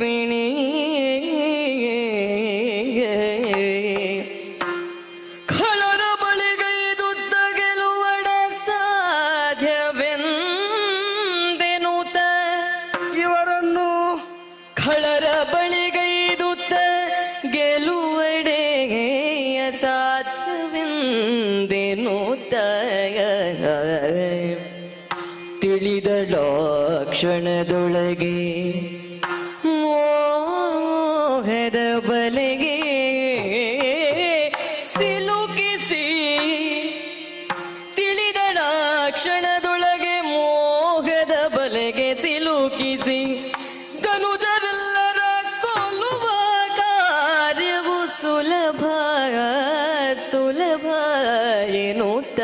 ರೂಪಿಣಿ ಖಳರ ಬಳಿಗೈದುದ್ದ ಗೆಲುವಡ ಸಾಧ್ಯವೆಂದೆನುತ. ಇವರನ್ನು ಖಳರ ಬಳಿಗೈದುತ್ತ ಗೆಲುವಡೆಯ ಸಾಧ್ಯವೆಂದೆನುತ ತಿಳಿದಳ ಲಕ್ಷಣದೊಳಗೆ ಬಲೆಗೆ ಸಿಲುಕಿಸಿ ತಿಳಿದಳ ಕ್ಷಣದೊಳಗೆ ಮೋಹದ ಬಲೆಗೆ ಸಿಲುಕಿಸಿ, ಧನುಜರೆಲ್ಲರ ಕೊಲ್ಲುವ ಕಾರ್ಯವು ಸುಲಭ ಸುಲಭ ಎನ್ನುತ್ತ.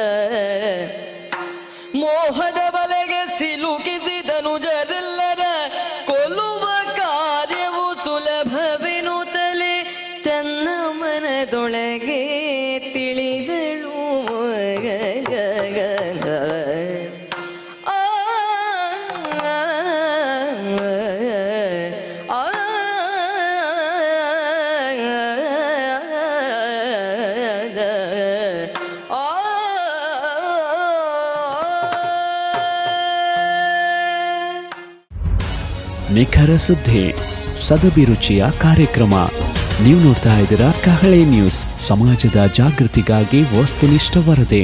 ಮೋಹದ ಬಲೆಗೆ ಸಿಲುಕಿಸಿ ಧನುಜರೆಲ್ಲರ ನಿಖರ ಸುದ್ದಿ ಸದಭಿರುಚಿಯ ಕಾರ್ಯಕ್ರಮ ನೀವು ನೋಡ್ತಾ ಇದ್ದೀರಾ ಕಹಳೆ ನ್ಯೂಸ್ ಸಮಾಜದ ಜಾಗೃತಿಗಾಗಿ ವಸ್ತುನಿಷ್ಠ ವರದಿ